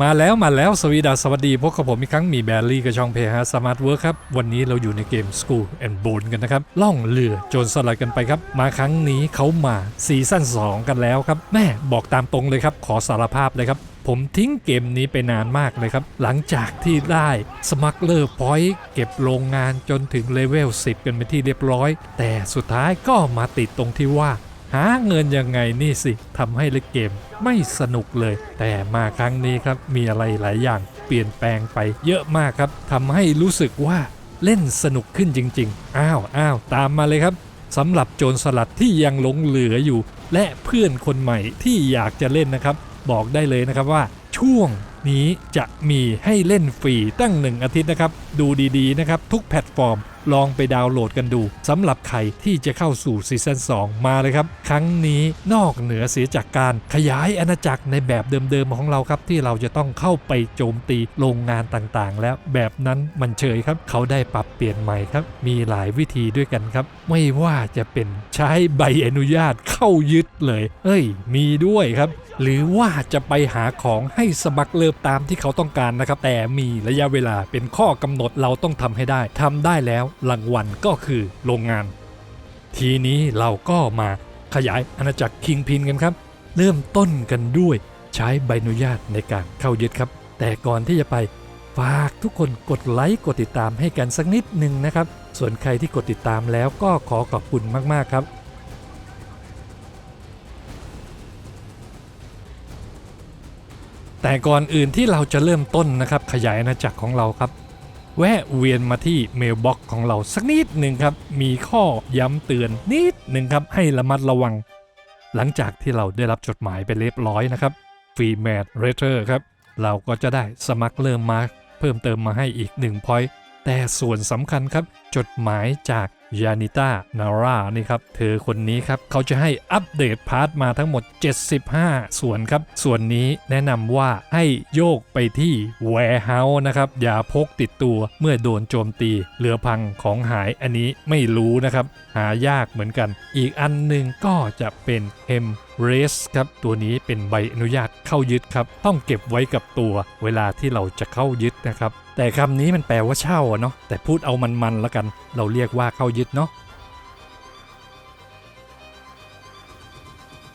มาแล้วมาแล้วสวีดาสวัสดีพบกับผมอีกครั้งมีแบลลี่กับช่องเพฮะสมาร์ทเวิร์ครับ วันนี้เราอยู่ในเกม School and b o n กันนะครับ ล่องเรือโจรสลัดกันไปครับ มาครั้งนี้เขามาซีซั่น2 กันแล้วครับ แม่บอกตามตรงเลยครับ ขอสารภาพเลยครับ ผมทิ้งเกมนี้ไปนานมากเลยครับ หลังจากที่ได้สมัครเลอร์พอยต์เก็บโรงงานจนถึงเลเวล10 กันเป็นที่เรียบร้อย แต่สุดท้ายก็มาติดตรงที่ว่า หาเงินยังไงนี่สิทำให้เล่นเกมไม่สนุกเลย แต่มาครั้งนี้ครับมีอะไรหลายอย่างเปลี่ยนแปลงไปเยอะมากครับทำให้รู้สึกว่าเล่นสนุกขึ้นจริง ๆ อ้าวอ้าวตามมาเลยครับสำหรับโจรสลัดที่ยังหลงเหลืออยู่ และเพื่อนคนใหม่ที่อยากจะเล่นนะครับ บอกได้เลยนะครับว่าช่วงนี้จะมีให้เล่นฟรีตั้งหนึ่งอาทิตย์นะครับ ดูดีๆนะครับ ทุกแพลตฟอร์ม ลองไปดาวน์โหลดกันดูสำหรับใครที่จะเข้าสู่ซีซั่น2 มาเลยครับ ครั้งนี้นอกเหนือเสียจากการขยายอาณาจักรในแบบเดิมๆของเราครับ ที่เราจะต้องเข้าไปโจมตีโรงงานต่างๆ แล้วแบบนั้นมันเฉยครับ เขาได้ปรับเปลี่ยนใหม่ครับ มีหลายวิธีด้วยกันครับ ไม่ว่าจะเป็นใช้ใบอนุญาตเข้ายึดเลย เอ้ย มีด้วยครับ หรือว่าจะไปหาของให้สมัครเลิฟตามที่เขาต้องการนะครับ แต่มีระยะเวลาเป็นข้อกำหนดเราต้องทำให้ได้ทำได้แล้วรางวัลก็คือโรงงาน ทีนี้เราก็มาขยายอาณาจักรคิงพินกันครับ เริ่มต้นกันด้วยใช้ใบอนุญาตในการเข้ายึดครับ แต่ก่อนที่จะไปฝากทุกคนกดไลค์กดติดตามให้กันสักนิดหนึ่งนะครับ ส่วนใครที่กดติดตามแล้วก็ขอขอบคุณมากๆครับแต่ก่อนอื่นที่เราจะเริ่มต้นนะครับขยายอาณาจักรของเราครับ แวะเวียนมาที่เมลบ็อกของเราสักนิดหนึ่งครับ มีข้อย้ำเตือนนิดหนึ่งครับ ให้ระมัดระวัง หลังจากที่เราได้รับจดหมายไปเรียบร้อยนะครับฟรีแมทเรเทอร์ครับ เราก็จะได้สมัครเริ่มมาเพิ่มเติมมาให้อีก1 point แต่ส่วนสำคัญครับ จดหมายจาก ยานิต้านารานี่ครับ เธอคนนี้ครับ เขาจะให้อัปเดตพาร์ทมาทั้งหมด 75 ส่วนครับ ส่วนนี้แนะนำว่าให้โยกไปที่ warehouse นะครับ อย่าพกติดตัวเมื่อโดนโจมตีเรือพังของหายอันนี้ไม่รู้นะครับ หายากเหมือนกัน อีกอันหนึ่งก็จะเป็น M r a c e ครับ ตัวนี้เป็นใบอนุญาตเข้ายึดครับ ต้องเก็บไว้กับตัวเวลาที่เราจะเข้ายึดนะครับ แต่คำนี้มันแปลว่าเช่าอะเนาะแต่พูดเอามันๆแล้วกัน เราเรียกว่าเข้ายึดเนาะ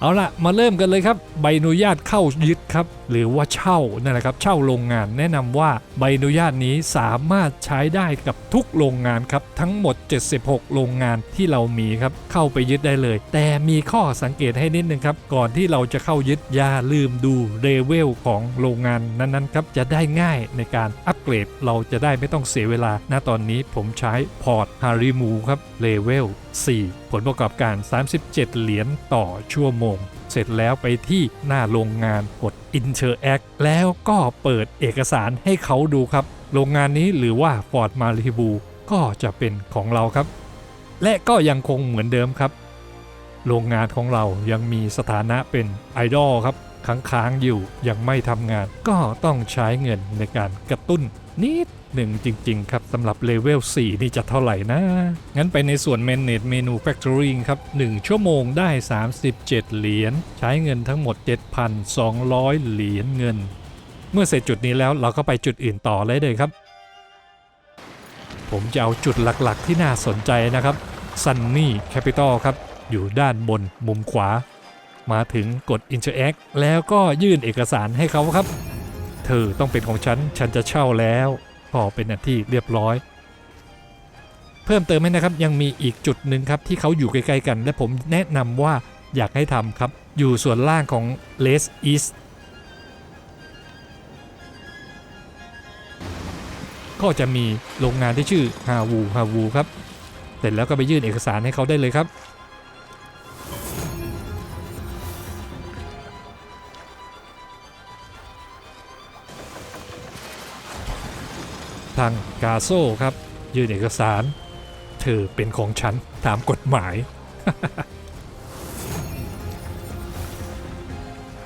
เอาละมาเริ่มกันเลยครับใบอนุญาตเข้ายึดครับ หรือว่าเช่านั่นแหละครับ เช่าโรงงานแนะนำว่าใบอนุญาตนี้สามารถใช้ได้กับทุกโรงงานครับ ทั้งหมด 76 โรงงานที่เรามีครับ เข้าไปยึดได้เลย แต่มีข้อสังเกตให้นิดนึงครับ ก่อนที่เราจะเข้ายึดอย่าลืมดูเลเวลของโรงงานนั้นๆครับจะได้ง่ายในการอัปเกรดเราจะได้ไม่ต้องเสียเวลาณตอนนี้ผมใช้พอร์ตฮาริมูครับเลเวล4ผลประกอบการ 37 เหรียญต่อชั่วโมงง เสร็จแล้วไปที่หน้าโรงงานกด Interact แล้วก็เปิดเอกสารให้เขาดูครับ โรงงานนี้หรือว่า Ford m a r i b u ก็จะเป็นของเราครับ และก็ยังคงเหมือนเดิมครับ โรงงานของเรายังมีสถานะเป็นไอดอลครับค้างๆอยู่ยังไม่ทำงานก็ต้องใช้เงินในการกระตุ้น นิดหนึ่งจริง ๆ ครับสำหรับเลเวล 4 นี่จะเท่าไหร่นะ งั้นไปในส่วน Manage Manufacturing ครับ 1 ชั่วโมงได้ 37 เหรียญ ใช้เงินทั้งหมด 7,200 เหรียญเงิน เมื่อเสร็จจุดนี้แล้วเราก็ไปจุดอื่นต่อเลยเลยครับ ผมจะเอาจุดหลักๆที่น่าสนใจนะครับ Sunny Capital ครับ อยู่ด้านบนมุมขวา มาถึงกด Interact แล้วก็ยื่นเอกสารให้เขาครับ เธอต้องเป็นของฉัน ฉันจะเช่าแล้วพอเป็นอันที่เรียบร้อย เพิ่มเติมให้นะครับ ยังมีอีกจุดหนึ่งครับ ที่เขาอยู่ใกล้ๆกัน และผมแนะนำว่าอยากให้ทำครับ อยู่ส่วนล่างของ Les East ก็จะมีโรงงานที่ชื่อฮาวูฮาวูครับ เสร็จแล้วก็ไปยื่นเอกสารให้เขาได้เลยครับ ทางกาโซครับ ยื่นเอกสาร เธอเป็นของฉันตามกฎหมาย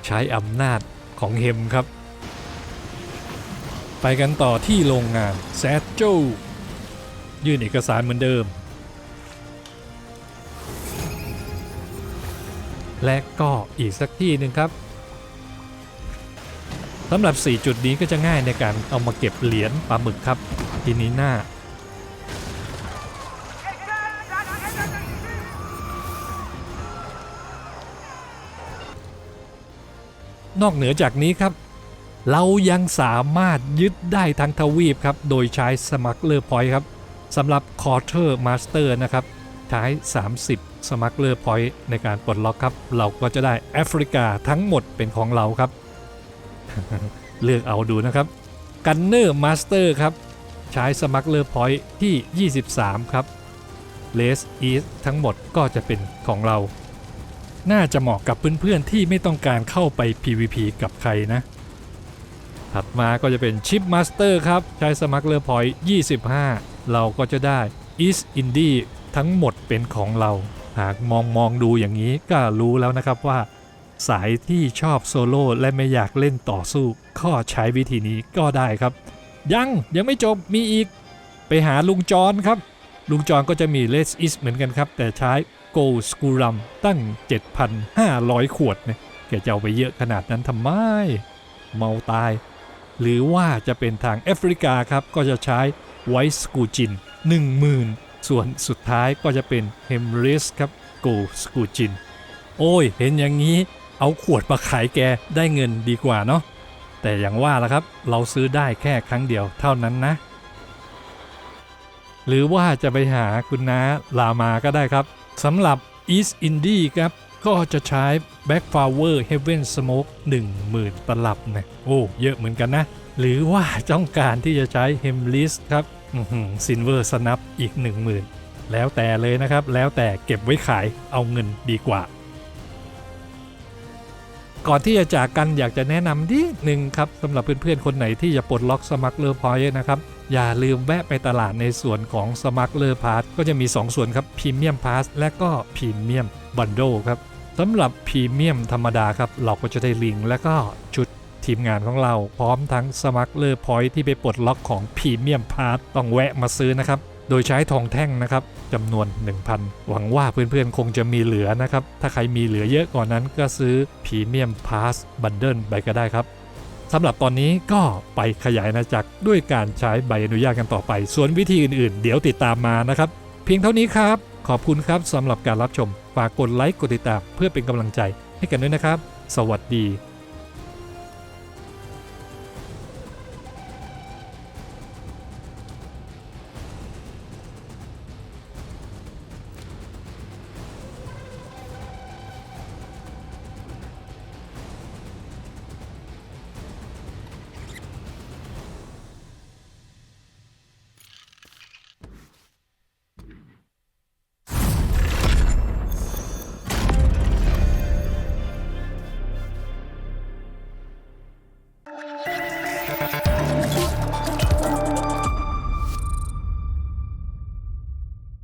ใช้อำนาจของเฮมครับ ไปกันต่อที่โรงงานแซดโจยื่นเอกสารเหมือนเดิม และก็อีกสักที่หนึ่งครับ สำหรับ 4 จุดนี้ก็จะง่ายในการเอามาเก็บเหรียญปลาหมึกครับ ทีนี้หน้า นอกเหนือจากนี้ครับ เรายังสามารถยึดได้ทั้งทวีปครับ โดยใช้สมัครเลอร์พอยต์ครับสำหรับ Quarter Master นะครับใช้30 สมัครเลอร์พอยต์ในการปลดล็อกครับ เราก็จะได้แอฟริกาทั้งหมดเป็นของเราครับ เลือกเอาดูนะครับกันเนอร์มาสเตอร์ครับ ใช้สมัครเลอร์พอยต์ที่ 23 ครับเลสอีสทั้งหมดก็จะเป็นของเรา น่าจะเหมาะกับเพื่อนๆที่ไม่ต้องการเข้าไป PVP กับใครนะ ถัดมาก็จะเป็นชิปมาสเตอร์ครับ ใช้สมัครเลอร์พอยต์25 เราก็จะได้ East Indie ทั้งหมดเป็นของเรา หากมองมองดูอย่างนี้ก็รู้แล้วนะครับว่า สายที่ชอบโซโล่และไม่อยากเล่นต่อสู้ก็ใช้วิธีนี้ก็ได้ครับ ยังยังไม่จบมีอีก ไปหาลุงจรครับ ลุงจรก็จะมีเลสอิสเหมือนกันครับ แต่ใช้โกลสกูรัมตั้ง 7,500 ขวดเนี่ยแกจะเอาไปเยอะขนาดนั้นทำไม เมาตาย หรือว่าจะเป็นทางแอฟริกาครับ ก็จะใช้ไวสกูจิน 10,000 ส่วนสุดท้ายก็จะเป็นเฮมริสครับโกสกูจิน โอ้ย เห็นอย่างนี้ เอาขวดมาขายแกได้เงินดีกว่าเนาะแต่อย่างว่าละครับเราซื้อได้แค่ครั้งเดียวเท่านั้นนะ หรือว่าจะไปหาคุณน้าลามาก็ได้ครับสำหรับ East Indie ครับก็จะใช้ Backflower Heaven Smoke 10,000 ตลับนะโอ้เยอะเหมือนกันนะ หรือว่าต้องการที่จะใช้ Hemlist ครับซินเวอร์สนับอีก 10,000 แล้วแต่เลยนะครับ แล้วแต่เก็บไว้ขายเอาเงินดีกว่า ก่อนที่จะจากกันอยากจะแนะนำนิดหนึ่งครับสำหรับเพื่อนๆ คนไหนที่จะปลดล็อกสมัครเลอร์พอยต์นะครับ อย่าลืมแวะไปตลาดในส่วนของสมัครเลอร์พาสก็จะมี 2 ส่วนครับพรีเมียมพาสและก็พรีเมียมบันโดครับสำหรับพรีเมียมธรรมดาครับ เราก็จะได้ลิงก์และก็ชุดทีมงานของเราพร้อมทั้งสมัครเลอร์พอยต์ที่ไปปลดล็อกของพรีเมียมพาสต้องแวะมาซื้อนะครับ โดยใช้ทองแท่งนะครับจำนวน 1,000 หวังว่าเพื่อนๆ คงจะมีเหลือนะครับ ถ้าใครมีเหลือเยอะกว่านนั้นก็ซื้อพรีเมียมพาสบันเดิลไปก็ได้ครับสำหรับตอนนี้ก็ไปขยายอาณาจักรด้วยการใช้ใบอนุญาตกันต่อไป ส่วนวิธีอื่นๆ เดี๋ยวติดตามมานะครับ เพียงเท่านี้ครับ ขอบคุณครับสำหรับการรับชม ฝากกดไลค์กดติดตามเพื่อเป็นกำลังใจให้กันด้วยนะครับ สวัสดี